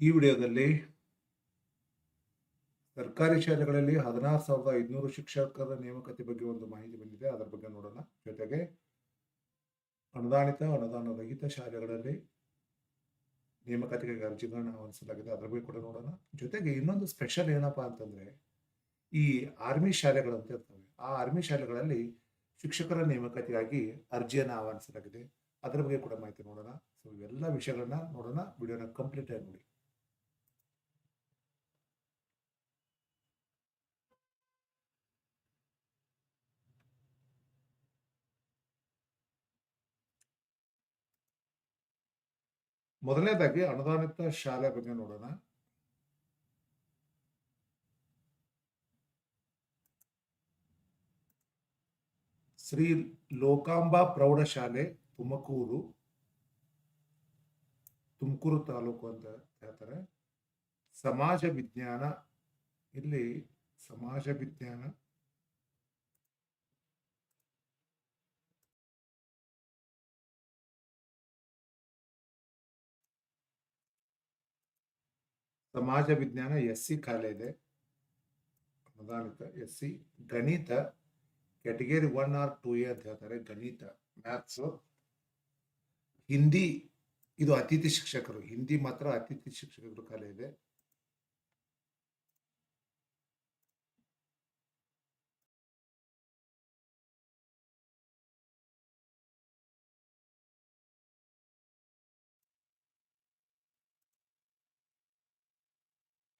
ಈ ವಿಡಿಯೋದಲ್ಲಿ ಸರ್ಕಾರಿ ಶಾಲೆಗಳಲ್ಲಿ ಹದಿನಾರು ಸಾವಿರದ ಐದುನೂರು ಶಿಕ್ಷಕರ ನೇಮಕಾತಿ ಬಗ್ಗೆ ಒಂದು ಮಾಹಿತಿ ಬಂದಿದೆ. ಅದರ ಬಗ್ಗೆ ನೋಡೋಣ. ಜೊತೆಗೆ ಅನುದಾನಿತ ಅನುದಾನ ರಹಿತ ಶಾಲೆಗಳಲ್ಲಿ ನೇಮಕಾತಿಗೆ ಅರ್ಜಿಗಳನ್ನ ಆಹ್ವಾನಿಸಲಾಗಿದೆ ಅದರ ಬಗ್ಗೆ ಕೂಡ ನೋಡೋಣ. ಜೊತೆಗೆ ಇನ್ನೊಂದು ಸ್ಪೆಷಲ್ ಏನಪ್ಪಾ ಅಂತಂದ್ರೆ, ಈ ಆರ್ಮಿ ಶಾಲೆಗಳಂತ ಇರ್ತವೆ. ಆ ಆರ್ಮಿ ಶಾಲೆಗಳಲ್ಲಿ ಶಿಕ್ಷಕರ ನೇಮಕಾತಿಗಾಗಿ ಅರ್ಜಿಯನ್ನು ಆಹ್ವಾನಿಸಲಾಗಿದೆ. ಅದರ ಬಗ್ಗೆ ಕೂಡ ಮಾಹಿತಿ ನೋಡೋಣ. ಸೊ ಇವೆಲ್ಲ ವಿಷಯಗಳನ್ನ ನೋಡೋಣ. ವಿಡಿಯೋನ ಕಂಪ್ಲೀಟ್ ಆಗಿ ನೋಡಿ. ಮೊದಲನೇದಾಗಿ ಅನುದಾನಿತ ಶಾಲೆ ಬಗ್ಗೆ ನೋಡೋಣ. ಶ್ರೀ ಲೋಕಾಂಬಾ ಪ್ರೌಢಶಾಲೆ, ತುಮಕೂರು. ತುಮಕೂರು ತಾಲೂಕು ಅಂತ ಹೇಳ್ತಾರೆ. ಸಮಾಜ ವಿಜ್ಞಾನ, ಇಲ್ಲಿ ಸಮಾಜ ವಿಜ್ಞಾನ ಸಮಾಜ ವಿಜ್ಞಾನ ಎಸ್ ಸಿ ಕಾಲೇ ಇದೆ. ಅನುದಾನಿತ ಎಸ್ ಸಿ ಗಣಿತ, category one or two A ಅಂತ ಹೇಳ್ತಾರೆ, ಗಣಿತ, ಮ್ಯಾಥ್ಸ್. ಹಿಂದಿ, ಇದು ಅತಿಥಿ ಶಿಕ್ಷಕರು, ಹಿಂದಿ ಮಾತ್ರ ಅತಿಥಿ ಶಿಕ್ಷಕರು ಕಾಲೇ ಇದೆ.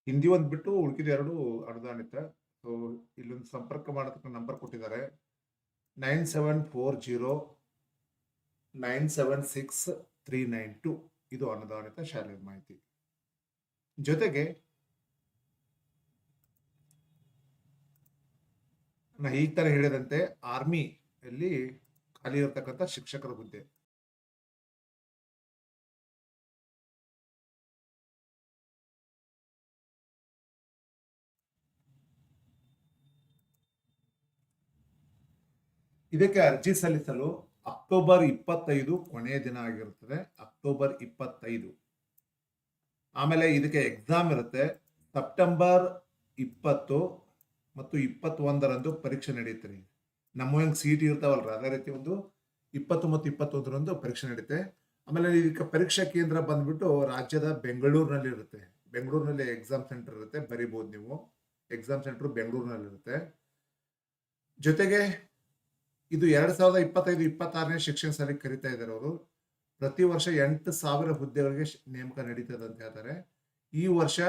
ಹಿಂದಿ ಒಂದು ಬಿಟ್ಟು ಉಳ್ಕಿದ ಎರಡು ಅನುದಾನಿತ ಸೊ ಇಲ್ಲೊಂದು ಸಂಪರ್ಕ ಮಾಡತಕ್ಕ ನಂಬರ್ ಕೊಟ್ಟಿದ್ದಾರೆ. Nine seven four zero nine seven six three nine two. ಇದು ಅನುದಾನಿತ ಶಾಲೆ ಮಾಹಿತಿ. ಜೊತೆಗೆ ಈ ತರ ಹೇಳಿದಂತೆ ಆರ್ಮಿ ಅಲ್ಲಿ ಖಾಲಿ ಇರತಕ್ಕಂಥ ಶಿಕ್ಷಕರ ಹುದ್ದೆ. ಇದಕ್ಕೆ ಅರ್ಜಿ ಸಲ್ಲಿಸಲು ಅಕ್ಟೋಬರ್ ಇಪ್ಪತ್ತೈದು ಕೊನೆಯ ದಿನ ಆಗಿರುತ್ತದೆ. ಅಕ್ಟೋಬರ್ ಇಪ್ಪತ್ತೈದು. ಆಮೇಲೆ ಇದಕ್ಕೆ ಎಕ್ಸಾಮ್ ಇರುತ್ತೆ. ಸೆಪ್ಟೆಂಬರ್ ಇಪ್ಪತ್ತು ಮತ್ತು ಇಪ್ಪತ್ತೊಂದರಂದು ಪರೀಕ್ಷೆ ನಡೆಯುತ್ತೆ ನಮ್ಮ ಹೆಂಗೆ ಸಿ ಟಿ ಇರ್ತಾವಲ್ರ, ಅದೇ ರೀತಿ ಒಂದು ಇಪ್ಪತ್ತು ಮತ್ತು ಇಪ್ಪತ್ತೊಂದರಂದು ಪರೀಕ್ಷೆ ನಡೆಯುತ್ತೆ ಆಮೇಲೆ ಇದಕ್ಕೆ ಪರೀಕ್ಷಾ ಕೇಂದ್ರ ಬಂದ್ಬಿಟ್ಟು ರಾಜ್ಯದ ಬೆಂಗಳೂರಿನಲ್ಲಿ ಇರುತ್ತೆ. ಬೆಂಗಳೂರಿನಲ್ಲಿ ಎಕ್ಸಾಮ್ ಸೆಂಟರ್ ಇರುತ್ತೆ ಬರಿಬೋದು ನೀವು. ಎಕ್ಸಾಮ್ ಸೆಂಟರ್ ಬೆಂಗಳೂರಿನಲ್ಲಿ ಇರುತ್ತೆ ಜೊತೆಗೆ ಇದು ಎರಡ್ ಸಾವಿರದ ಇಪ್ಪತ್ತೈದು, ಇಪ್ಪತ್ತಾರನೇ ಶಿಕ್ಷಣ ಸಾಲಿಗೆ ಕರಿತಾ ಇದ್ದಾರೆ ಅವರು. ಪ್ರತಿ ವರ್ಷ ಎಂಟು ಸಾವಿರ ಹುದ್ದೆಗಳಿಗೆ ನೇಮಕ ನಡೀತದೆ ಅಂತ ಹೇಳ್ತಾರೆ. ಈ ವರ್ಷ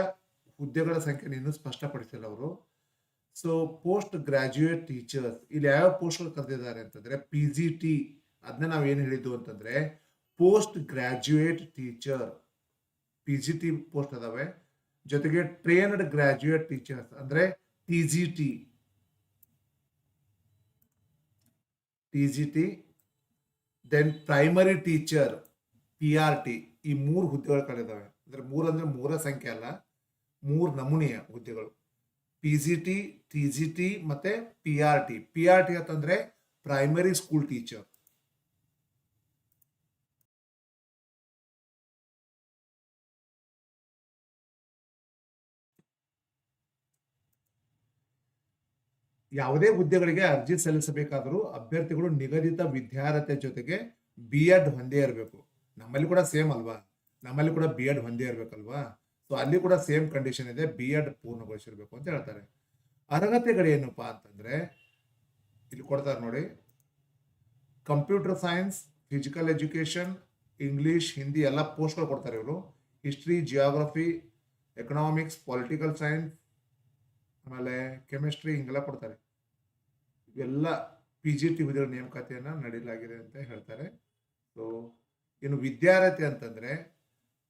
ಹುದ್ದೆಗಳ ಸಂಖ್ಯೆ ಇನ್ನೂ ಸ್ಪಷ್ಟಪಡಿಸಿಲ್ಲ ಅವರು. ಸೊ ಪೋಸ್ಟ್ ಗ್ರಾಜ್ಯುಯೇಟ್ ಟೀಚರ್ಸ್ ಇಲ್ಲಿ ಯಾವ ಪೋಸ್ಟ್ಗಳು ಕರೆದಿದ್ದಾರೆ ಅಂತಂದ್ರೆ ಪಿ ಜಿ ಟಿ ಅದನ್ನ ನಾವು ಏನು ಹೇಳಿದ್ದು ಅಂತಂದ್ರೆ post graduate teacher P G T post ಅದಾವೆ. ಜೊತೆಗೆ ಟ್ರೈನ್ಡ್ ಗ್ರಾಜ್ಯುಯೇಟ್ ಟೀಚರ್ಸ್ ಅಂದ್ರೆ T G T T then primary teacher P R T ಈ ಮೂರು ಹುದ್ದೆಗಳು ಕಳೆದವೆ. ಅಂದ್ರೆ ಮೂರು ಅಂದರೆ ಮೂರ ಸಂಖ್ಯೆ ಅಲ್ಲ, ಮೂರು ನಮೂನೆಯ ಹುದ್ದೆಗಳು. P G T T G T ಮತ್ತು P R T P R T ಅಂತಂದರೆ ಪ್ರೈಮರಿ ಸ್ಕೂಲ್ ಟೀಚರ್ ಯಾವುದೇ ಹುದ್ದೆಗಳಿಗೆ ಅರ್ಜಿ ಸಲ್ಲಿಸಬೇಕಾದರೂ ಅಭ್ಯರ್ಥಿಗಳು ನಿಗದಿತ ವಿದ್ಯಾರ್ಹತೆ ಜೊತೆಗೆ ಬಿ ಎಡ್ ಹೊಂದೇ ಇರಬೇಕು. ನಮ್ಮಲ್ಲಿ ಕೂಡ ಸೇಮ್ ಅಲ್ವಾ? ನಮ್ಮಲ್ಲಿ ಕೂಡ ಬಿ ಎಡ್ ಹೊಂದೇ ಇರಬೇಕಲ್ವಾ? ಸೊ ಅಲ್ಲಿ ಕೂಡ ಸೇಮ್ ಕಂಡೀಷನ್ ಇದೆ. ಬಿ ಎಡ್ ಪೂರ್ಣಗೊಳಿಸಿರ್ಬೇಕು ಅಂತ ಹೇಳ್ತಾರೆ. ಅರ್ಹತೆಗಳೇನಪ್ಪ ಅಂತಂದ್ರೆ, ಇಲ್ಲಿ ಕೊಡ್ತಾರೆ ನೋಡಿ. Computer science physical education English Hindi ಎಲ್ಲ ಪೋಸ್ಟ್ಗಳು ಕೊಡ್ತಾರೆ ಇವರು. History geography economics political science ಆಮೇಲೆ ಕೆಮಿಸ್ಟ್ರಿ ಹಿಂಗೆಲ್ಲ ಕೊಡ್ತಾರೆ. ಇವೆಲ್ಲ ಪಿ ಜಿ ಟಿ ಹುದ್ದೆಗಳ ನೇಮಕಾತಿಯನ್ನು ನಡೆಯಲಾಗಿದೆ ಅಂತ ಹೇಳ್ತಾರೆ. ಸೊ ಇನ್ನು ವಿದ್ಯಾರ್ಹತೆ ಅಂತಂದರೆ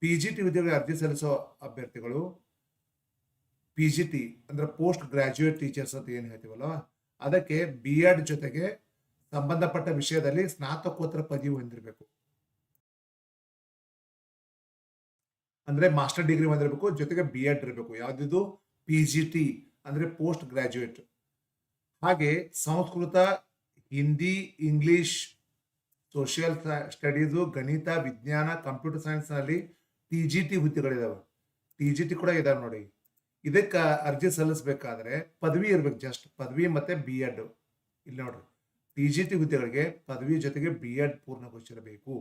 ಪಿ ಜಿ ಟಿ ಹುದ್ದೆಗಳಿಗೆ ಅರ್ಜಿ ಸಲ್ಲಿಸೋ ಅಭ್ಯರ್ಥಿಗಳು ಪಿ ಜಿ ಟಿ ಅಂದ್ರೆ ಪೋಸ್ಟ್ ಗ್ರಾಜ್ಯುಯೇಟ್ ಟೀಚರ್ಸ್ ಅಂತ ಏನು ಹೇಳ್ತೀವಲ್ಲ ಅದಕ್ಕೆ ಬಿ ಎಡ್ ಜೊತೆಗೆ ಸಂಬಂಧಪಟ್ಟ ವಿಷಯದಲ್ಲಿ ಸ್ನಾತಕೋತ್ತರ ಪದವಿ ಹೊಂದಿರಬೇಕು. ಅಂದರೆ ಮಾಸ್ಟರ್ ಡಿಗ್ರಿ ಹೊಂದಿರಬೇಕು, ಜೊತೆಗೆ ಬಿ ಎಡ್ ಇರಬೇಕು. ಯಾವುದಿದು? ಪಿ ಜಿ ಟಿ ಅಂದ್ರೆ ಪೋಸ್ಟ್ ಗ್ರಾಜ್ಯುಯೇಟ್ ಹಾಗೆ Sanskrit, Hindi English social studies ಗಣಿತ, ವಿಜ್ಞಾನ ಕಂಪ್ಯೂಟರ್ ಸೈನ್ಸ್ನಲ್ಲಿ ಟಿ ಜಿ ಟಿ ಹುದ್ದೆಗಳಿದಾವೆ. ಟಿ ಜಿ ಟಿ ಕೂಡ ಇದಾವೆ ನೋಡಿ. ಇದಕ್ಕೆ ಅರ್ಜಿ ಸಲ್ಲಿಸಬೇಕಾದ್ರೆ ಪದವಿ ಇರ್ಬೇಕು ಜಸ್ಟ್ ಪದವಿ ಮತ್ತೆ ಬಿ ಎಡ್ ಇಲ್ಲಿ ನೋಡ್ರಿ. ಟಿ ಜಿ ಟಿ ಹುದ್ದೆಗಳಿಗೆ ಪದವಿ ಜೊತೆಗೆ ಬಿ ಎಡ್ ಪೂರ್ಣಗೊಳಿಸಿರಬೇಕು.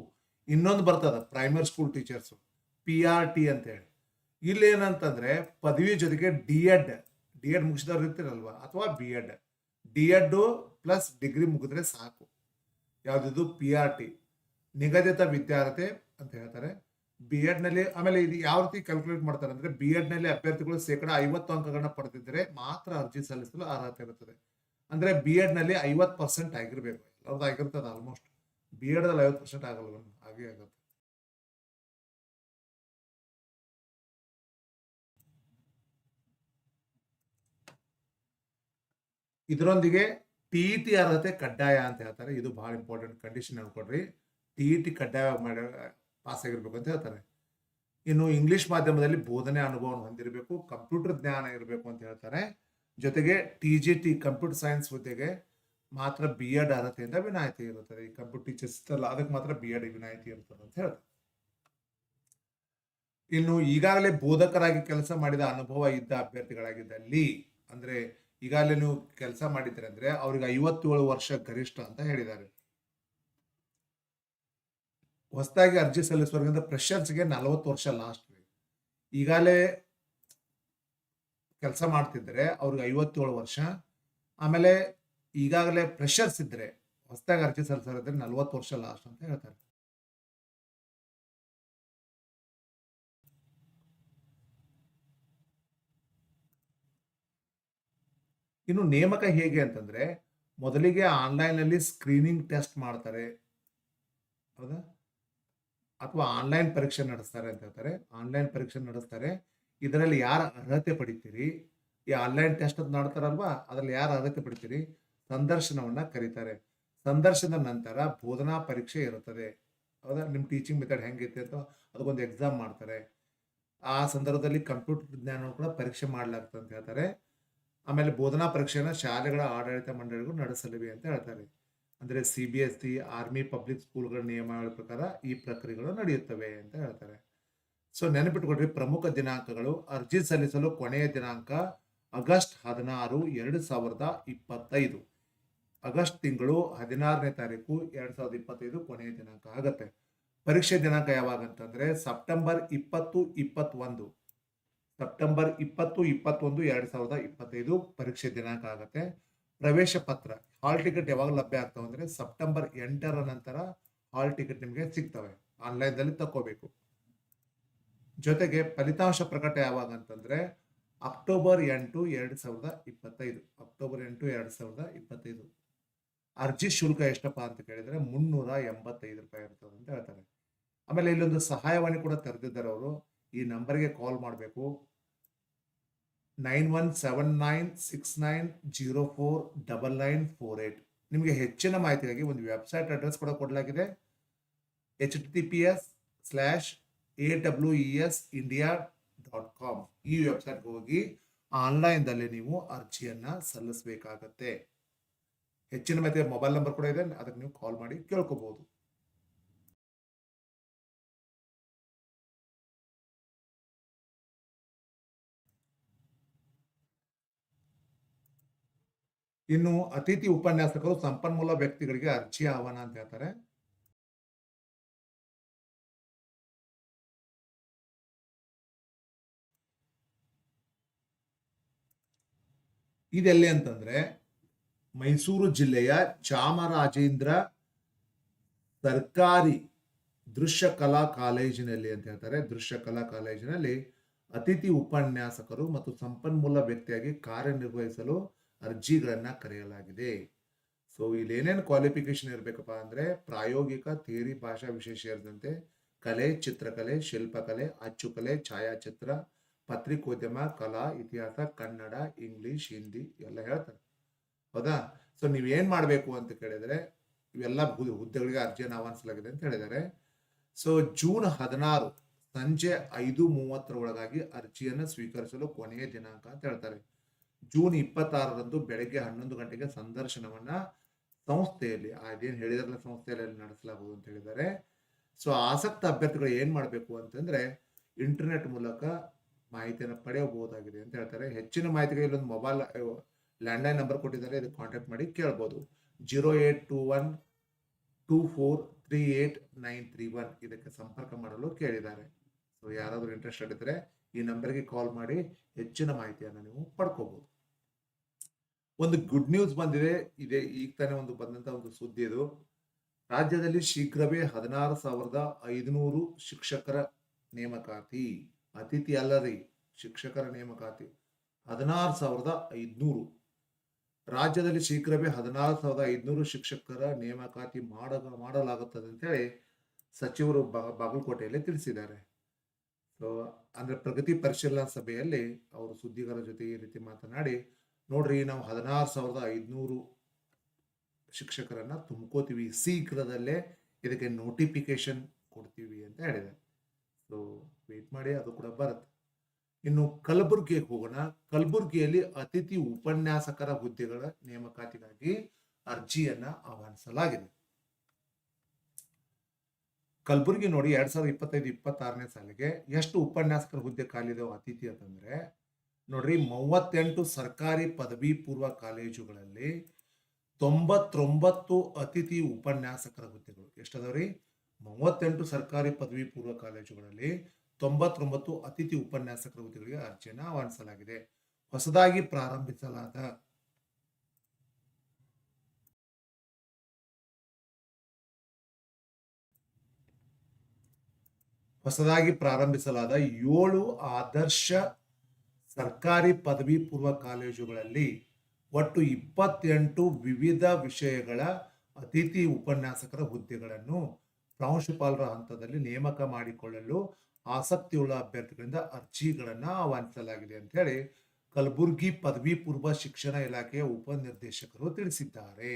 ಇನ್ನೊಂದು ಬರ್ತದ primary school teachers P R T ಅಂತೇಳಿ. ಇಲ್ಲಿ ಏನಂತಂದ್ರೆ ಪದವಿ ಜೊತೆಗೆ ಡಿ ಎಡ್ ಡಿ ಎಡ್ ಮುಗಿಸಿದವ್ರು ಇರ್ತೀರಲ್ವ, ಅಥವಾ B Ed D Ed plus degree ಮುಗಿದ್ರೆ ಸಾಕು. ಯಾವುದಿದು ಪಿ ಆರ್ ಟಿ ನಿಗದಿತ ವಿದ್ಯಾರ್ಹತೆ ಅಂತ ಹೇಳ್ತಾರೆ. ಬಿ ಎಡ್ನಲ್ಲಿ ಆಮೇಲೆ ಇದು ಯಾವ ರೀತಿ ಕ್ಯಾಲ್ಕುಲೇಟ್ ಮಾಡ್ತಾರೆ ಅಂದ್ರೆ ಬಿ ಎಡ್ನಲ್ಲಿ ಅಭ್ಯರ್ಥಿಗಳು ಶೇಕಡ ಐವತ್ತು ಅಂಕಗಳನ್ನ ಪಡೆದಿದ್ದರೆ ಮಾತ್ರ ಅರ್ಜಿ ಸಲ್ಲಿಸಲು ಅರ್ಹತೆ ಇರುತ್ತದೆ. ಅಂದ್ರೆ ಬಿ ಎಡ್ನಲ್ಲಿ ಐವತ್ತು ಪರ್ಸೆಂಟ್ ಆಗಿರ್ಬೇಕು. ಅವ್ರದ್ದು ಆಗಿರ್ತದೆ ಆಲ್ಮೋಸ್ಟ್ ಬಿ ಎಡ್ದಲ್ಲಿ ಐವತ್ತು ಪರ್ಸೆಂಟ್ ಆಗಲ್ಲ, ಹಾಗೆ ಆಗುತ್ತೆ. ಇದರೊಂದಿಗೆ ಟಿ ಇ ಟಿ ಅರ್ಹತೆ ಕಡ್ಡಾಯ ಅಂತ ಹೇಳ್ತಾರೆ. ಇದು ಬಹಳ ಇಂಪಾರ್ಟೆಂಟ್ ಕಂಡೀಷನ್ ಹೇಳ್ಕೊಡ್ರಿ ಟಿ ಇ ಟಿ ಕಡ್ಡಾಯ ಮಾಡಿ ಪಾಸ್ ಆಗಿರ್ಬೇಕು ಅಂತ ಹೇಳ್ತಾರೆ. ಇನ್ನು ಇಂಗ್ಲಿಷ್ ಮಾಧ್ಯಮದಲ್ಲಿ ಬೋಧನೆ ಅನುಭವವನ್ನು ಹೊಂದಿರಬೇಕು ಕಂಪ್ಯೂಟರ್ ಜ್ಞಾನ ಇರಬೇಕು ಅಂತ ಹೇಳ್ತಾರೆ. ಜೊತೆಗೆ T G T computer science ಹುದ್ದೆಗೆ ಮಾತ್ರ ಬಿ ಎಡ್ ಅರ್ಹತೆಯಿಂದ ವಿನಾಯಿತಿ ಇರುತ್ತದೆ. ಈ ಕಂಪ್ಯೂಟರ್ ಟೀಚರ್ಸ್ ಅಲ್ಲ ಅದಕ್ಕೆ ಮಾತ್ರ ಬಿ ಎಡ್ ವಿನಾಯಿತಿ ಇರುತ್ತದೆ ಅಂತ ಹೇಳ್ತಾರೆ. ಇನ್ನು ಈಗಾಗಲೇ ಬೋಧಕರಾಗಿ ಕೆಲಸ ಮಾಡಿದ ಅನುಭವ ಇದ್ದ ಅಭ್ಯರ್ಥಿಗಳಾಗಿದ್ದಲ್ಲಿ, ಅಂದ್ರೆ ಈಗಾಗಲೇ ನೀವು ಕೆಲಸ ಮಾಡಿದ್ರೆ ಅಂದ್ರೆ ಅವ್ರಿಗೆ ಐವತ್ತೇಳು ವರ್ಷ ಗರಿಷ್ಠ ಅಂತ ಹೇಳಿದ್ದಾರೆ. ಹೊಸದಾಗಿ ಅರ್ಜಿ ಸಲ್ಲಿಸುವವರಿಂದ ಫ್ರೆಷರ್ಸ್ಗೆ ನಲವತ್ತು ವರ್ಷ ಲಾಸ್ಟ್ ಈಗಾಗಲೇ ಕೆಲಸ ಮಾಡ್ತಿದ್ರೆ ಅವ್ರಿಗೆ ಐವತ್ತೇಳು ವರ್ಷ. ಆಮೇಲೆ ಈಗಾಗಲೇ ಫ್ರೆಷರ್ಸ್ ಇದ್ರೆ, ಹೊಸದಾಗಿ ಅರ್ಜಿ ಸಲ್ಲಿಸೋರಿದ್ರೆ ನಲವತ್ತು ವರ್ಷ ಲಾಸ್ಟ್ ಅಂತ ಹೇಳ್ತಾರೆ. ಇನ್ನು ನೇಮಕ ಹೇಗೆ ಅಂತಂದ್ರೆ, ಮೊದಲಿಗೆ ಆನ್ಲೈನ್ ಅಲ್ಲಿ ಸ್ಕ್ರೀನಿಂಗ್ ಟೆಸ್ಟ್ ಮಾಡ್ತಾರೆ. ಹೌದಾ? ಅಥವಾ ಆನ್ಲೈನ್ ಪರೀಕ್ಷೆ ನಡೆಸ್ತಾರೆ ಅಂತ ಹೇಳ್ತಾರೆ. ಆನ್ಲೈನ್ ಪರೀಕ್ಷೆ ನಡೆಸ್ತಾರೆ. ಇದರಲ್ಲಿ ಯಾರು ಅರ್ಹತೆ ಪಡಿತೀರಿ? ಈ ಆನ್ಲೈನ್ ಟೆಸ್ಟ್ ಅಂತ ಮಾಡ್ತಾರಲ್ವಾ? ಅದ್ರಲ್ಲಿ ಯಾರು ಅರ್ಹತೆ ಪಡಿತೀರಿ? ಸಂದರ್ಶನವನ್ನು ಕರೀತಾರೆ. ಸಂದರ್ಶನದ ನಂತರ ಬೋಧನಾ ಪರೀಕ್ಷೆ ಇರುತ್ತದೆ. ಹೌದಾ? ನಿಮ್ಮ ಟೀಚಿಂಗ್ ಮೆಥಡ್ ಹೆಂಗೈತೆ ಅಂತ ಅದಕ್ಕೊಂದು ಎಕ್ಸಾಮ್ ಮಾಡ್ತಾರೆ. ಆ ಸಂದರ್ಭದಲ್ಲಿ ಕಂಪ್ಯೂಟರ್ ಜ್ಞಾನವನ್ನು ಕೂಡ ಪರೀಕ್ಷೆ ಮಾಡಲಾಗ್ತದೆ ಅಂತ ಹೇಳ್ತಾರೆ. ಆಮೇಲೆ ಬೋಧನಾ ಪರೀಕ್ಷೆಯನ್ನು ಶಾಲೆಗಳ ಆಡಳಿತ ಮಂಡಳಿಗಳು ನಡೆಸಲಿವೆ ಅಂತ ಹೇಳ್ತಾರೆ. ಅಂದರೆ C B S C army public ಸ್ಕೂಲ್ಗಳ ನಿಯಮಗಳ ಪ್ರಕಾರ ಈ ಪ್ರಕ್ರಿಯೆಗಳು ನಡೆಯುತ್ತವೆ ಅಂತ ಹೇಳ್ತಾರೆ. ಸೊ ನೆನಪಿಟ್ಕೊಡ್ರಿ ಪ್ರಮುಖ ದಿನಾಂಕಗಳು ಅರ್ಜಿ ಸಲ್ಲಿಸಲು ಕೊನೆಯ ದಿನಾಂಕ ಆಗಸ್ಟ್ ಹದಿನಾರು, ಎರಡು ಸಾವಿರದ ಇಪ್ಪತ್ತೈದು. ಆಗಸ್ಟ್ ತಿಂಗಳು ಹದಿನಾರನೇ ತಾರೀಕು, ಎರಡು ಸಾವಿರದ ಇಪ್ಪತ್ತೈದು ಕೊನೆಯ ದಿನಾಂಕ ಆಗುತ್ತೆ. ಪರೀಕ್ಷೆ ದಿನಾಂಕ ಯಾವಾಗ ಅಂತಂದರೆ ಸೆಪ್ಟೆಂಬರ್ ಇಪ್ಪತ್ತು, ಇಪ್ಪತ್ತೊಂದು. ಸೆಪ್ಟೆಂಬರ್ ಇಪ್ಪತ್ತು, ಇಪ್ಪತ್ತೊಂದು, ಎರಡ್ ಸಾವಿರದ ಇಪ್ಪತ್ತೈದು ಪರೀಕ್ಷೆ ದಿನಾಂಕ ಆಗುತ್ತೆ. ಪ್ರವೇಶ ಪತ್ರ, ಹಾಲ್ ಟಿಕೆಟ್ ಯಾವಾಗ ಲಭ್ಯ ಆಗ್ತವೆ ಅಂದ್ರೆ ಸೆಪ್ಟೆಂಬರ್ ಎಂಟರ ನಂತರ ಹಾಲ್ ಟಿಕೆಟ್ ನಿಮಗೆ ಸಿಗ್ತವೆ. ಆನ್ಲೈನ್ ತಕ್ಕೋಬೇಕು. ಜೊತೆಗೆ ಫಲಿತಾಂಶ ಪ್ರಕಟ ಯಾವಾಗ ಅಂತಂದ್ರೆ ಅಕ್ಟೋಬರ್ ಎಂಟು, ಎರಡ್ ಸಾವಿರದ ಇಪ್ಪತ್ತೈದು. ಅಕ್ಟೋಬರ್ ಎಂಟು, ಎರಡ್ ಸಾವಿರದ ಇಪ್ಪತ್ತೈದು. ಅರ್ಜಿ ಶುಲ್ಕ ಎಷ್ಟಪ್ಪ ಅಂತ ಕೇಳಿದ್ರೆ ಮುನ್ನೂರ ಎಂಬತ್ತೈದು ರೂಪಾಯಿ ಇರ್ತದೆ ಅಂತ ಹೇಳ್ತಾರೆ. ಆಮೇಲೆ ಇಲ್ಲೊಂದು ಸಹಾಯವಾಣಿ ಕೂಡ ತೆರೆದಿದ್ದಾರೆ ಅವರು. ಈ ನಂಬರ್ಗೆ ಕಾಲ್ ಮಾಡಬೇಕು. Nine one seven nine six nine zero four double nine four eight. ನಿಮಗೆ ಹೆಚ್ಚಿನ ಮಾಹಿತಿಗಾಗಿ ಒಂದು ವೆಬ್ಸೈಟ್ ಅಡ್ರೆಸ್ ಕೂಡ ಕೊಡಲಾಗಿದೆ. H T P S slash A W E S India dot com. ಈ ವೆಬ್ಸೈಟ್ಗೆ ಹೋಗಿ ಆನ್ಲೈನ್ದಲ್ಲಿ ನೀವು ಅರ್ಜಿಯನ್ನು ಸಲ್ಲಿಸಬೇಕಾಗತ್ತೆ. ಹೆಚ್ಚಿನ ಮಾಹಿತಿ ಮೊಬೈಲ್ ನಂಬರ್ ಕೂಡ ಇದೆ, ಅದಕ್ಕೆ ನೀವು ಕಾಲ್ ಮಾಡಿ ಕೇಳ್ಕೋಬಹುದು ಇನ್ನು ಅತಿಥಿ ಉಪನ್ಯಾಸಕರು ಸಂಪನ್ಮೂಲ ವ್ಯಕ್ತಿಗಳಿಗೆ ಅರ್ಜಿ ಆಹ್ವಾನ ಅಂತ ಹೇಳ್ತಾರೆ. ಇದೆಲ್ಲಿ ಅಂತಂದ್ರೆ ಮೈಸೂರು ಜಿಲ್ಲೆಯ ಚಾಮರಾಜೇಂದ್ರ ಸರ್ಕಾರಿ ದೃಶ್ಯ ಕಲಾ ಕಾಲೇಜಿನಲ್ಲಿ ಅಂತ ಹೇಳ್ತಾರೆ. ದೃಶ್ಯ ಕಲಾ ಕಾಲೇಜಿನಲ್ಲಿ ಅತಿಥಿ ಉಪನ್ಯಾಸಕರು ಮತ್ತು ಸಂಪನ್ಮೂಲ ವ್ಯಕ್ತಿಯಾಗಿ ಕಾರ್ಯನಿರ್ವಹಿಸಲು ಅರ್ಜಿಗಳನ್ನ ಕರೆಯಲಾಗಿದೆ. ಸೊ ಇಲ್ಲಿ ಏನೇನು ಕ್ವಾಲಿಫಿಕೇಶನ್ ಇರಬೇಕಪ್ಪ ಅಂದ್ರೆ ಪ್ರಾಯೋಗಿಕ ಥಿಯರಿ ಭಾಷಾ ವಿಶೇಷ ಸೇರಿದಂತೆ ಕಲೆ, ಚಿತ್ರಕಲೆ, ಶಿಲ್ಪಕಲೆ, ಅಚ್ಚುಕಲೆ, ಛಾಯಾಚಿತ್ರ, ಪತ್ರಿಕೋದ್ಯಮ, ಕಲಾ, ಇತಿಹಾಸ, ಕನ್ನಡ, ಇಂಗ್ಲಿಷ್, ಹಿಂದಿ ಎಲ್ಲ ಹೇಳ್ತಾರೆ. ಹೌದಾ? ಸೊ ನೀವೇನು ಮಾಡಬೇಕು ಅಂತ ಕೇಳಿದರೆ ಇವೆಲ್ಲ ಹುದ್ದೆಗಳಿಗೆ ಅರ್ಜಿಯನ್ನು ಆಹ್ವಾನಿಸಲಾಗಿದೆ ಅಂತ ಹೇಳಿದ್ದಾರೆ. ಸೊ ಜೂನ್ ಹದಿನಾರು ಸಂಜೆ ಐದು ಮೂವತ್ತರ ಒಳಗಾಗಿ ಅರ್ಜಿಯನ್ನು ಸ್ವೀಕರಿಸಲು ಕೊನೆಯ ದಿನಾಂಕ ಅಂತ ಹೇಳ್ತಾರೆ. ಜೂನ್ ಇಪ್ಪತ್ತಾರರಂದು ಬೆಳಗ್ಗೆ ಹನ್ನೊಂದು ಗಂಟೆಗೆ ಸಂದರ್ಶನವನ್ನ ಸಂಸ್ಥೆಯಲ್ಲಿ ಅದೇನು ಹೇಳಿದಾರಲ್ಲ ಸಂಸ್ಥೆಯಲ್ಲಿ ನಡೆಸಲಾಗುವುದು ಅಂತ ಹೇಳಿದ್ದಾರೆ. ಸೊ ಆಸಕ್ತ ಅಭ್ಯರ್ಥಿಗಳು ಏನು ಮಾಡಬೇಕು ಅಂತಂದ್ರೆ ಇಂಟರ್ನೆಟ್ ಮೂಲಕ ಮಾಹಿತಿಯನ್ನು ಪಡೆಯಬಹುದಾಗಿದೆ ಅಂತ ಹೇಳ್ತಾರೆ. ಹೆಚ್ಚಿನ ಮಾಹಿತಿಗೆ ಇಲ್ಲೊಂದು ಮೊಬೈಲ್ ಲ್ಯಾಂಡ್ಲೈನ್ ನಂಬರ್ ಕೊಟ್ಟಿದ್ದಾರೆ. ಇದಕ್ಕೆ ಕಾಂಟ್ಯಾಕ್ಟ್ ಮಾಡಿ ಕೇಳ್ಬೋದು. Zero eight two one two four three eight nine three one ಇದಕ್ಕೆ ಸಂಪರ್ಕ ಮಾಡಲು ಕೇಳಿದ್ದಾರೆ. ಸೊ ಯಾರಾದರೂ ಇಂಟ್ರೆಸ್ಟೆಡ್ ಇದ್ದರೆ ಈ ನಂಬರ್ಗೆ ಕಾಲ್ ಮಾಡಿ ಹೆಚ್ಚಿನ ಮಾಹಿತಿಯನ್ನು ನೀವು ಪಡ್ಕೋಬಹುದು ಒಂದು ಗುಡ್ ನ್ಯೂಸ್ ಬಂದಿದೆ. ಇದೆ ಈಗ ತಾನೇ ಒಂದು ಬಂದಂತ ಒಂದು ಸುದ್ದಿ ಇದು. ರಾಜ್ಯದಲ್ಲಿ ಶೀಘ್ರವೇ ಹದಿನಾರು ಸಾವಿರದ ಐದುನೂರು ಶಿಕ್ಷಕರ ನೇಮಕಾತಿ. ಅತಿಥಿ ಅಲ್ಲರಿ ಶಿಕ್ಷಕರ ನೇಮಕಾತಿ. ಹದಿನಾರು ಸಾವಿರದ ಐದುನೂರು. ರಾಜ್ಯದಲ್ಲಿ ಶೀಘ್ರವೇ ಹದಿನಾರು ಸಾವಿರದ ಐದುನೂರು ಶಿಕ್ಷಕರ ನೇಮಕಾತಿ ಮಾಡ, ಮಾಡಲಾಗುತ್ತದೆ ಅಂತೇಳಿ ಸಚಿವರು ಬಾಗಲಕೋಟೆಯಲ್ಲಿ ತಿಳಿಸಿದ್ದಾರೆ. ಸೊ ಅಂದ್ರೆ ಪ್ರಗತಿ ಪರಿಶೀಲನಾ ಸಭೆಯಲ್ಲಿ ಅವರು ಸುದ್ದಿಗಾರರ ಜೊತೆ ಈ ರೀತಿ ಮಾತನಾಡಿ ನೋಡ್ರಿ ನಾವು ಹದಿನಾರು ಸಾವಿರದ ಐದುನೂರು ಶಿಕ್ಷಕರನ್ನ ತುಂಬ್ಕೋತೀವಿ. ಶೀಘ್ರದಲ್ಲೇ ಇದಕ್ಕೆ ನೋಟಿಫಿಕೇಶನ್ ಕೊಡ್ತೀವಿ ಅಂತ ಹೇಳಿದೆ ಸೊ ವೇಟ್ ಮಾಡಿ, ಅದು ಕೂಡ ಬರುತ್ತೆ. ಇನ್ನು ಕಲಬುರಗಿಗೆ ಹೋಗೋಣ. ಕಲಬುರಗಿಯಲ್ಲಿ ಅತಿಥಿ ಉಪನ್ಯಾಸಕರ ಹುದ್ದೆಗಳ ನೇಮಕಾತಿಗಾಗಿ ಅರ್ಜಿಯನ್ನ ಆಹ್ವಾನಿಸಲಾಗಿದೆ. ಕಲಬುರಗಿ ನೋಡಿ, ಎರಡ್ ಸಾವಿರದ ಇಪ್ಪತ್ತೈದು, ಇಪ್ಪತ್ತಾರನೇ ಸಾಲಿಗೆ ಎಷ್ಟು ಉಪನ್ಯಾಸಕರ ಹುದ್ದೆ ಖಾಲಿದೆ ಅತಿಥಿ ಅಂತಂದ್ರೆ ನೋಡ್ರಿ, ಮೂವತ್ತೆಂಟು ಸರ್ಕಾರಿ ಪದವಿ ಪೂರ್ವ ಕಾಲೇಜುಗಳಲ್ಲಿ ತೊಂಬತ್ತೊಂಬತ್ತು ಅತಿಥಿ ಉಪನ್ಯಾಸಕರ ಹುದ್ದೆಗಳು. ಎಷ್ಟದವ್ರಿ? ಮೂವತ್ತೆಂಟು ಸರ್ಕಾರಿ ಪದವಿ ಪೂರ್ವ ಕಾಲೇಜುಗಳಲ್ಲಿ ತೊಂಬತ್ತೊಂಬತ್ತು ಅತಿಥಿ ಉಪನ್ಯಾಸಕರ ಹುದ್ದೆಗಳಿಗೆ ಅರ್ಜಿಯನ್ನು ಆಹ್ವಾನಿಸಲಾಗಿದೆ. ಹೊಸದಾಗಿ ಪ್ರಾರಂಭಿಸಲಾದ ಹೊಸದಾಗಿ ಪ್ರಾರಂಭಿಸಲಾದ ಏಳು ಆದರ್ಶ ಸರ್ಕಾರಿ ಪದವಿ ಪೂರ್ವ ಕಾಲೇಜುಗಳಲ್ಲಿ ಒಟ್ಟು ಇಪ್ಪತ್ತೆಂಟು ವಿವಿಧ ವಿಷಯಗಳ ಅತಿಥಿ ಉಪನ್ಯಾಸಕರ ಹುದ್ದೆಗಳನ್ನು ಪ್ರಾಂಶುಪಾಲರ ಹಂತದಲ್ಲಿ ನೇಮಕ ಮಾಡಿಕೊಳ್ಳಲು ಆಸಕ್ತಿಯುಳ್ಳ ಅಭ್ಯರ್ಥಿಗಳಿಂದ ಅರ್ಜಿಗಳನ್ನು ಆಹ್ವಾನಿಸಲಾಗಿದೆ ಅಂತ ಹೇಳಿ ಕಲಬುರ್ಗಿ ಪದವಿ ಪೂರ್ವ ಶಿಕ್ಷಣ ಇಲಾಖೆಯ ಉಪನಿರ್ದೇಶಕರು ತಿಳಿಸಿದ್ದಾರೆ.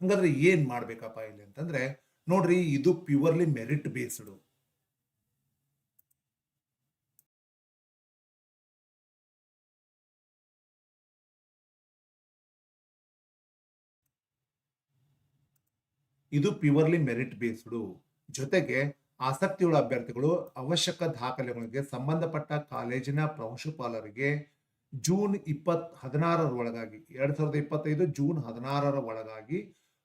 ಹಂಗಾದ್ರೆ ಏನು ಮಾಡಬೇಕಪ್ಪ ಇಲ್ಲಿ ಅಂತಂದ್ರೆ ನೋಡ್ರಿ ಇದು ಪ್ಯೂರ್ಲಿ ಮೆರಿಟ್ ಬೇಸ್ಡ್ ಇದು ಪ್ಯೂರ್ಲಿ ಮೆರಿಟ್ ಬೇಸ್ಡು ಜೊತೆಗೆ ಆಸಕ್ತಿಯುಳ್ಳ ಅಭ್ಯರ್ಥಿಗಳು ಅವಶ್ಯಕ ದಾಖಲೆಗಳಿಗೆ ಸಂಬಂಧಪಟ್ಟ ಕಾಲೇಜಿನ ಪ್ರಾಂಶುಪಾಲರಿಗೆ ಜೂನ್ ಇಪ್ಪತ್ ಹದಿನಾರರ ಒಳಗಾಗಿ, ಎರಡ್ ಸಾವಿರದ ಇಪ್ಪತ್ತೈದು ಜೂನ್ ಹದಿನಾರರ ಒಳಗಾಗಿ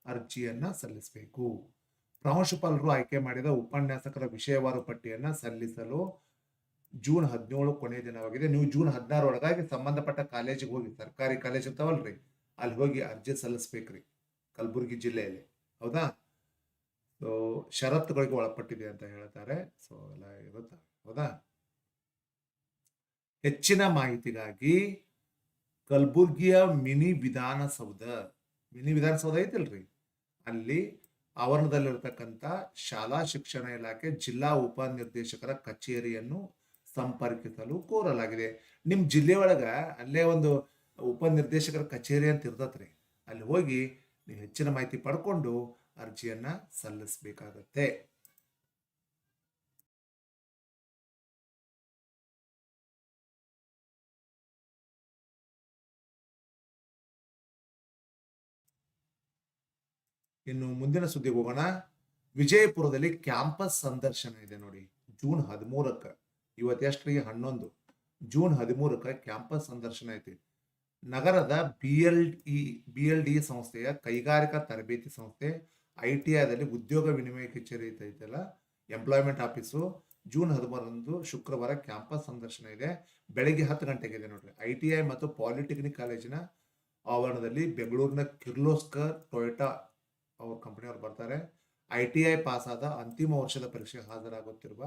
ಅರ್ಜಿಯನ್ನ ಸಲ್ಲಿಸಬೇಕು. ಪ್ರಾಂಶುಪಾಲರು ಆಯ್ಕೆ ಮಾಡಿದ ಉಪನ್ಯಾಸಕರ ವಿಷಯವಾರು ಪಟ್ಟಿಯನ್ನ ಸಲ್ಲಿಸಲು ಜೂನ್ ಹದಿನೇಳು ಕೊನೆಯ ದಿನವಾಗಿದೆ. ನೀವು ಜೂನ್ ಹದಿನಾರು ಒಳಗಾಗಿ ಸಂಬಂಧಪಟ್ಟ ಕಾಲೇಜಿಗೆ ಹೋಗಿ, ಸರ್ಕಾರಿ ಕಾಲೇಜ್ ಇರ್ತಾವಲ್ರಿ, ಅಲ್ಲಿ ಹೋಗಿ ಅರ್ಜಿ ಸಲ್ಲಿಸ್ಬೇಕ್ರಿ, ಕಲಬುರಗಿ ಜಿಲ್ಲೆಯಲ್ಲಿ. ಹೌದಾ? ಸೊ ಷರತ್ತುಗಳಿಗೆ ಒಳಪಟ್ಟಿದೆ ಅಂತ ಹೇಳ್ತಾರೆ. ಸೊ ಎಲ್ಲ ಇರುತ್ತೆ ಹೌದಾ? ಹೆಚ್ಚಿನ ಮಾಹಿತಿಗಾಗಿ ಕಲಬುರ್ಗಿಯ ಮಿನಿ ವಿಧಾನಸೌಧ ಮಿನಿ ವಿಧಾನಸೌಧ ಐತಿಲ್ರಿ? ಅಲ್ಲಿ ಆವರಣದಲ್ಲಿರ್ತಕ್ಕಂಥ ಶಾಲಾ ಶಿಕ್ಷಣ ಇಲಾಖೆ ಜಿಲ್ಲಾ ಉಪನಿರ್ದೇಶಕರ ಕಚೇರಿಯನ್ನು ಸಂಪರ್ಕಿಸಲು ಕೋರಲಾಗಿದೆ. ನಿಮ್ಮ ಜಿಲ್ಲೆಯೊಳಗ ಅಲ್ಲೇ ಒಂದು ಉಪನಿರ್ದೇಶಕರ ಕಚೇರಿ ಅಂತ ಇರ್ತತ್ರಿ. ಅಲ್ಲಿ ಹೋಗಿ ನೀವು ಹೆಚ್ಚಿನ ಮಾಹಿತಿ ಪಡ್ಕೊಂಡು ಅರ್ಜಿಯನ್ನ ಸಲ್ಲಿಸಬೇಕಾಗತ್ತೆ. ಇನ್ನು ಮುಂದಿನ ಸುದ್ದಿ ಹೋಗೋಣ. ವಿಜಯಪುರದಲ್ಲಿ ಕ್ಯಾಂಪಸ್ ಸಂದರ್ಶನ ಇದೆ ನೋಡಿ, ಜೂನ್ ಹದಿಮೂರಕ್ಕೆ. ಇವತ್ತು ಎಷ್ಟ್ರಿಗೆ ಹನ್ನೊಂದು. ಜೂನ್ ಹದಿಮೂರಕ್ಕೆ ಕ್ಯಾಂಪಸ್ ಸಂದರ್ಶನ ಐತಿ. ನಗರದ B L E B L D ಸಂಸ್ಥೆಯ ಕೈಗಾರಿಕಾ ತರಬೇತಿ ಸಂಸ್ಥೆ ಐ ಟಿ ಐದಲ್ಲಿ ಉದ್ಯೋಗ ವಿನಿಮಯ ಕಚೇರಿ ಐತಲ್ಲ ಎಂಪ್ಲಾಯ್ಮೆಂಟ್ ಆಫೀಸು ಜೂನ್ ಹದಿಮೂರರಂದು ಶುಕ್ರವಾರ ಕ್ಯಾಂಪಸ್ ಸಂದರ್ಶನ ಇದೆ. ಬೆಳಗ್ಗೆ ಹತ್ತು ಗಂಟೆಗೆ ಇದೆ ನೋಡ್ರಿ. ಐ ಟಿ ಐ ಮತ್ತು ಪಾಲಿಟೆಕ್ನಿಕ್ ಕಾಲೇಜಿನ ಆವರಣದಲ್ಲಿ ಬೆಂಗಳೂರಿನ ಕಿರ್ಲೋಸ್ಕರ್, ಟೊಯೋಟಾ ಅವ್ರ ಕಂಪನಿಯವರು ಬರ್ತಾರೆ. ಐ ಟಿ ಐ ಪಾಸ್ ಆದ ಅಂತಿಮ ವರ್ಷದ ಪರೀಕ್ಷೆಗೆ ಹಾಜರಾಗುತ್ತಿರುವ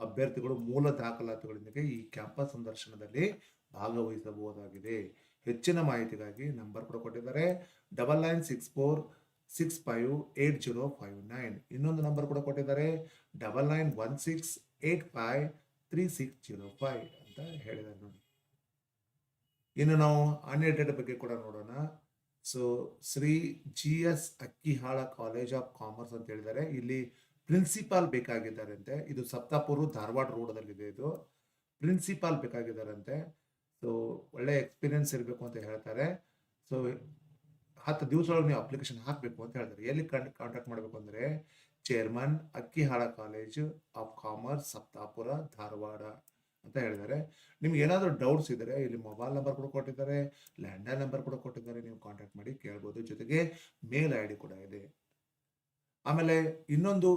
ಅಭ್ಯರ್ಥಿಗಳು ಮೂಲ ದಾಖಲಾತಿಗಳೊಂದಿಗೆ ಈ ಕ್ಯಾಂಪಸ್ ಸಂದರ್ಶನದಲ್ಲಿ ಭಾಗವಹಿಸಬಹುದಾಗಿದೆ. ಹೆಚ್ಚಿನ ಮಾಹಿತಿಗಾಗಿ ನಂಬರ್ ಕೂಡ ಕೊಟ್ಟಿದ್ದಾರೆ. Double nine six four six five eight zero five nine. ಇನ್ನೊಂದು ನಂಬರ್ ಕೂಡ ಕೊಟ್ಟಿದ್ದಾರೆ. Double nine one six eight five three six zero five ಅಂತ ಹೇಳಿದ್ದಾರೆ ನೋಡಿ. ಇನ್ನು ನಾವು ಅನ್ಎಡೆಡ್ ಬಗ್ಗೆ ಕೂಡ ನೋಡೋಣ. So Shri G S Akkihal college of commerce ಅಂತ ಹೇಳಿದ್ದಾರೆ. ಇಲ್ಲಿ ಪ್ರಿನ್ಸಿಪಾಲ್ ಬೇಕಾಗಿದ್ದಾರಂತೆ. ಇದು ಸಪ್ತಾಪುರ ಧಾರವಾಡ ರೋಡದಲ್ಲಿದೆ ಇದು. ಪ್ರಿನ್ಸಿಪಾಲ್ ಬೇಕಾಗಿದ್ದಾರಂತೆ. ಸೊ ಒಳ್ಳೆ ಎಕ್ಸ್ಪೀರಿಯನ್ಸ್ ಇರಬೇಕು ಅಂತ ಹೇಳ್ತಾರೆ. ಸೊ ಹತ್ತು ದಿವಸ ಒಳಗೆ ನೀವು ಅಪ್ಲಿಕೇಶನ್ ಹಾಕಬೇಕು ಅಂತ ಹೇಳ್ತಾರೆ. ಎಲ್ಲಿ ಕಾಂಟ್ಯಾಕ್ಟ್ ಮಾಡಬೇಕು ಅಂದರೆ chairman Akkihal college of commerce Saptapur, Dharwad ಅಂತ ಹೇಳಿದ್ದಾರೆ. ನಿಮ್ಗೆ ಏನಾದರೂ ಡೌಟ್ಸ್ ಇದ್ದರೆ ಇಲ್ಲಿ ಮೊಬೈಲ್ ನಂಬರ್ ಕೂಡ ಕೊಟ್ಟಿದ್ದಾರೆ ಲ್ಯಾಂಡ್ಲೈನ್ ನಂಬರ್ ಕೂಡ ಕೊಟ್ಟಿದ್ದಾರೆ. ನೀವು ಕಾಂಟ್ಯಾಕ್ಟ್ ಮಾಡಿ ಕೇಳ್ಬೋದು. ಜೊತೆಗೆ ಮೇಲ್ ಐ ಡಿ ಕೂಡ ಇದೆ. ಆಮೇಲೆ ಇನ್ನೊಂದು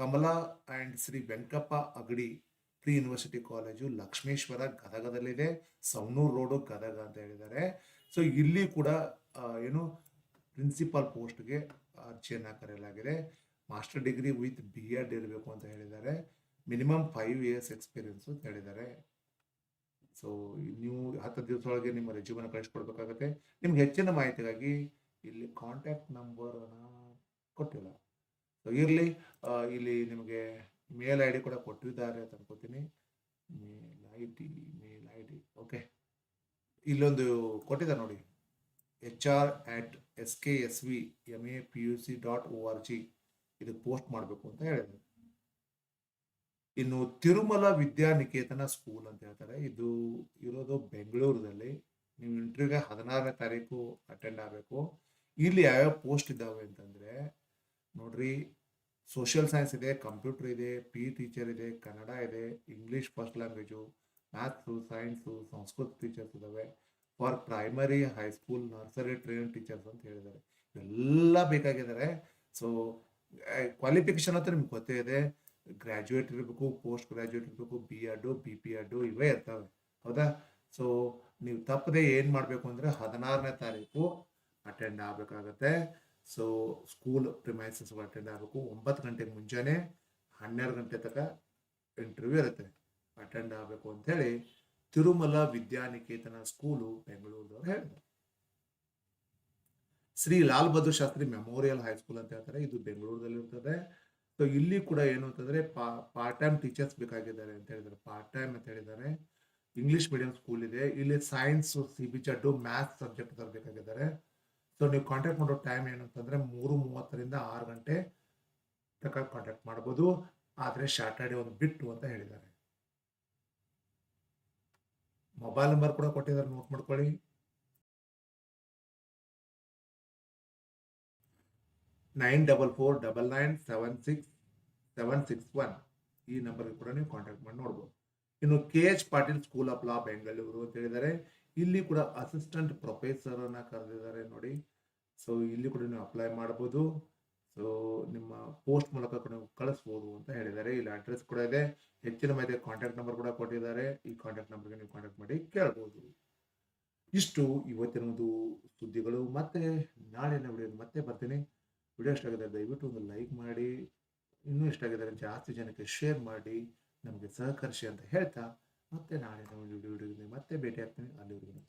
Kamala and Shri Venkappa Agadi pre university college Lakshmeshwar ಗದಗದಲ್ಲಿದೆ, Savanur road Gadag ಅಂತ ಹೇಳಿದ್ದಾರೆ. ಸೊ ಇಲ್ಲಿ ಕೂಡ ಏನು ಪ್ರಿನ್ಸಿಪಾಲ್ ಪೋಸ್ಟ್ಗೆ ಅರ್ಜಿಯನ್ನು ಕರೆಯಲಾಗಿದೆ. Master degree with B Ed ಇರಬೇಕು ಅಂತ ಹೇಳಿದ್ದಾರೆ. ಮಿನಿಮಮ್ ಫೈವ್ ಇಯರ್ಸ್ ಎಕ್ಸ್ಪೀರಿಯನ್ಸ್ ಅಂತ ಹೇಳಿದ್ದಾರೆ. ಸೊ ನೀವು ಹತ್ತು ದಿವಸ ಒಳಗೆ ನಿಮ್ಮ ರೆಜ್ಯೂಮನ್ನು ಕಳಿಸ್ಕೊಡ್ಬೇಕಾಗತ್ತೆ. ನಿಮ್ಗೆ ಹೆಚ್ಚಿನ ಮಾಹಿತಿಗಾಗಿ ಇಲ್ಲಿ ಕಾಂಟ್ಯಾಕ್ಟ್ ನಂಬರನ್ನು ಕೊಟ್ಟಿಲ್ಲ. ಸೊ ಇರಲಿ ಇಲ್ಲಿ ನಿಮಗೆ ಮೇಲ್ ಐ ಡಿ ಕೂಡ ಕೊಟ್ಟಿದ್ದಾರೆ ಅಂತ ಅನ್ಕೋತೀನಿ. Mail I D mail I D okay ಇಲ್ಲೊಂದು ಕೊಟ್ಟಿದ್ದಾರೆ ನೋಡಿ. H R at S K S V M A P U C dot O R G ಇದಕ್ಕೆ ಪೋಸ್ಟ್ ಮಾಡಬೇಕು ಅಂತ ಹೇಳಿದ್ರು. ಇನ್ನು ತಿರುಮಲ ವಿದ್ಯಾನಿಕೇತನ ಸ್ಕೂಲ್ ಅಂತ ಹೇಳ್ತಾರೆ. ಇದು ಇರೋದು ಬೆಂಗಳೂರಿನಲ್ಲಿ ನೀವು ಇಂಟರ್ವ್ಯೂಗೆ ಹದಿನಾರನೇ ತಾರೀಕು ಅಟೆಂಡ್ ಆಗಬೇಕು. ಇಲ್ಲಿ ಯಾವ್ಯಾವ ಪೋಸ್ಟ್ ಇದ್ದಾವೆ ಅಂತಂದ್ರೆ, ನೋಡ್ರಿ ಸೋಷಿಯಲ್ ಸೈನ್ಸ್ ಇದೆ ಕಂಪ್ಯೂಟರ್ ಇದೆ ಪಿ ಟೀಚರ್ ಇದೆ ಕನ್ನಡ ಇದೆ English first language maths science Sanskrit teachers ಇದ್ದಾವೆ for primary high school nursery train teachers ಅಂತ ಹೇಳಿದ್ದಾರೆ. ಎಲ್ಲ ಬೇಕಾಗಿದ್ದಾರೆ. ಸೊ ಕ್ವಾಲಿಫಿಕೇಶನ್ ಅಂತ ನಿಮ್ಗೆ ಗೊತ್ತೇ ಇದೆ. ಗ್ರ್ಯಾಜುಯೇಟ್ ಇರಬೇಕು ಪೋಸ್ಟ್ ಗ್ರ್ಯಾಜುಯೇಟ್ ಇರಬೇಕು B Ed B P Ed ಇವೇ ಇರ್ತವೆ. ಹೌದಾ? ಸೊ ನೀವು ತಪ್ಪದೆ ಏನು ಮಾಡಬೇಕು ಅಂದರೆ ಹದಿನಾರನೇ ತಾರೀಕು ಅಟೆಂಡ್ ಆಗಬೇಕಾಗತ್ತೆ. ಸೊ ಸ್ಕೂಲ್ ಪ್ರಿಮೈಸಸ್ ಅಟೆಂಡ್ ಆಗಬೇಕು. ಒಂಬತ್ತು ಗಂಟೆಗೆ ಮುಂಜಾನೆ ಹನ್ನೆರಡು ಗಂಟೆ ತನಕ ಇಂಟರ್ವ್ಯೂ ಇರುತ್ತೆ. ಅಟೆಂಡ್ ಆಗಬೇಕು ಅಂತೇಳಿ ತಿರುಮಲ ವಿದ್ಯಾನಿಕೇತನ ಸ್ಕೂಲು ಬೆಂಗಳೂರದವ್ರು ಹೇಳಿದ್ರು. Shri Lal Bahadur Shastri memorial high school ಅಂತ ಹೇಳ್ತಾರೆ. ಇದು ಬೆಂಗಳೂರದಲ್ಲಿ ಇರ್ತದೆ. ಸೊ ಇಲ್ಲಿ ಕೂಡ ಏನು ಅಂತಂದ್ರೆ ಪಾರ್ಟ್ ಟೈಮ್ ಟೀಚರ್ಸ್ ಬೇಕಾಗಿದ್ದಾರೆ ಅಂತ ಹೇಳಿದ್ದಾರೆ. ಪಾರ್ಟ್ ಟೈಮ್ ಅಂತ ಹೇಳಿದ್ದಾರೆ. ಇಂಗ್ಲಿಷ್ ಮೀಡಿಯಂ ಸ್ಕೂಲ್ ಇದೆ. ಇಲ್ಲಿ ಸೈನ್ಸ್ ಸಿ ಬಿ ಚಡ್ಡು ಮ್ಯಾಥ್ಸ್ ಸಬ್ಜೆಕ್ಟ್ ಬೇಕಾಗಿದ್ದಾರೆ. ಸೊ ನೀವು ಕಾಂಟ್ಯಾಕ್ಟ್ ಮಾಡೋ ಟೈಮ್ ಏನು ಅಂತಂದ್ರೆ ಮೂರು ಮೂವತ್ತರಿಂದ ಆರು ಗಂಟೆ ತನಕ ಕಾಂಟ್ಯಾಕ್ಟ್ ಮಾಡ್ಬೋದು. ಆದರೆ ಸ್ಯಾಟರ್ಡೆ ಒಂದು ಬಿಟ್ಟು ಅಂತ ಹೇಳಿದ್ದಾರೆ. ಮೊಬೈಲ್ ನಂಬರ್ ಕೂಡ ಕೊಟ್ಟಿದ್ದಾರೆ ನೋಟ್ ಮಾಡ್ಕೊಳ್ಳಿ. Nine double four double nine seven six seven six one ಈ ನಂಬರ್ಗೆ ಕೂಡ ನೀವು ಕಾಂಟ್ಯಾಕ್ಟ್ ಮಾಡಿ ನೋಡ್ಬೋದು. ಇನ್ನು K H Patil school of law Bengaluru ಅಂತ ಹೇಳಿದ್ದಾರೆ. ಇಲ್ಲಿ ಕೂಡ ಅಸಿಸ್ಟೆಂಟ್ ಪ್ರೊಫೆಸರ್ ಅನ್ನ ಕರೆದಿದ್ದಾರೆ ನೋಡಿ. ಸೊ ಇಲ್ಲಿ ಕೂಡ ನೀವು ಅಪ್ಲೈ ಮಾಡಬಹುದು ಸೊ ನಿಮ್ಮ ಪೋಸ್ಟ್ ಮೂಲಕ ನೀವು ಕಳಿಸ್ಬೋದು ಅಂತ ಹೇಳಿದ್ದಾರೆ. ಇಲ್ಲಿ ಅಡ್ರೆಸ್ ಕೂಡ ಇದೆ. ಹೆಚ್ಚಿನ ಮಾಹಿತಿ ಕಾಂಟ್ಯಾಕ್ಟ್ ನಂಬರ್ ಕೂಡ ಕೊಟ್ಟಿದ್ದಾರೆ. ಈ ಕಾಂಟ್ಯಾಕ್ಟ್ ನಂಬರ್ಗೆ ನೀವು ಕಾಂಟ್ಯಾಕ್ಟ್ ಮಾಡಿ ಕೇಳ್ಬೋದು. ಇಷ್ಟು ಇವತ್ತಿನ ಒಂದು ಸುದ್ದಿಗಳು. ಮತ್ತೆ ನಾಳಿನ ವಿಡಿಯೋ ಮತ್ತೆ ಬರ್ತೀನಿ. ವಿಡಿಯೋ ಇಷ್ಟ ಆಗಿದೆ ದಯವಿಟ್ಟು ಒಂದು ಲೈಕ್ ಮಾಡಿ. ಇನ್ನೂ ಇಷ್ಟ ಆಗಿದ್ದಾರೆ ಜಾಸ್ತಿ ಜನಕ್ಕೆ ಶೇರ್ ಮಾಡಿ. ನಮಗೆ ಸಹಕರಿಸಿ ಅಂತ ಹೇಳ್ತಾ ಮತ್ತೆ ನಾಳೆ ಒಂದು ವಿಡಿಯೋ ಮತ್ತೆ ಭೇಟಿ ಆಗ್ತೀನಿ ಅಲ್ಲಿವರೆಗೂ